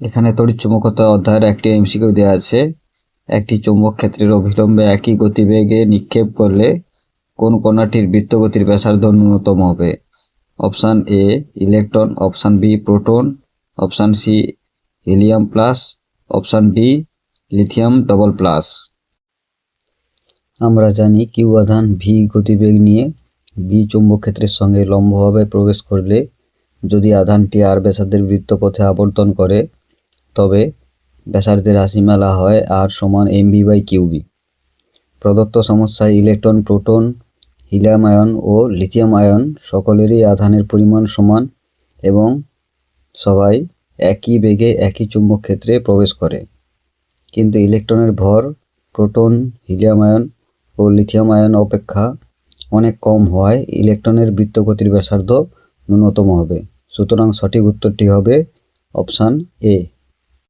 এখানে তড়িৎচুম্বকত্ব অধ্যায়ের একটি এমসিকিউ দেওয়া আছে। একটি চুম্বক ক্ষেত্রের অভিলম্বে একই গতিবেগে নিক্ষেপ করলে কোন কণাটির বৃত্তগতির ব্যাসার্ধ ন্যূনতম হবে। Option A electron. Option B proton. Option C helium plus. Option D lithium double plus. আমরা জানি কিউ আধান ভি গতিবেগ নিয়ে বি চুম্বক ক্ষেত্রের সঙ্গে লম্বভাবে প্রবেশ করলে যদি আধানটি আর ব্যাসার্ধের বৃত্তপথে আবর্তন করে তবে ব্যাসার্ধের রাশিমালা হয় আর সমান এম বি বাই কিউবি প্রদত্ত সমস্যায় ইলেকট্রন, প্রোটন, হিলিয়াম আয়ন ও লিথিয়াম আয়ন সকলেরই আধানের পরিমাণ সমান এবং সবাই একই বেগে একই চুম্বক ক্ষেত্রে প্রবেশ করে। কিন্তু ইলেকট্রনের ভর, প্রোটন, হিলিয়াম আয়ন ও লিথিয়াম আয়ন অপেক্ষা অনেক কম হওয়ায় ইলেকট্রনের বৃত্তগতির ব্যাসার্ধ ন্যূনতম হবে। সুতরাং সঠিক উত্তরটি হবে অপশান এ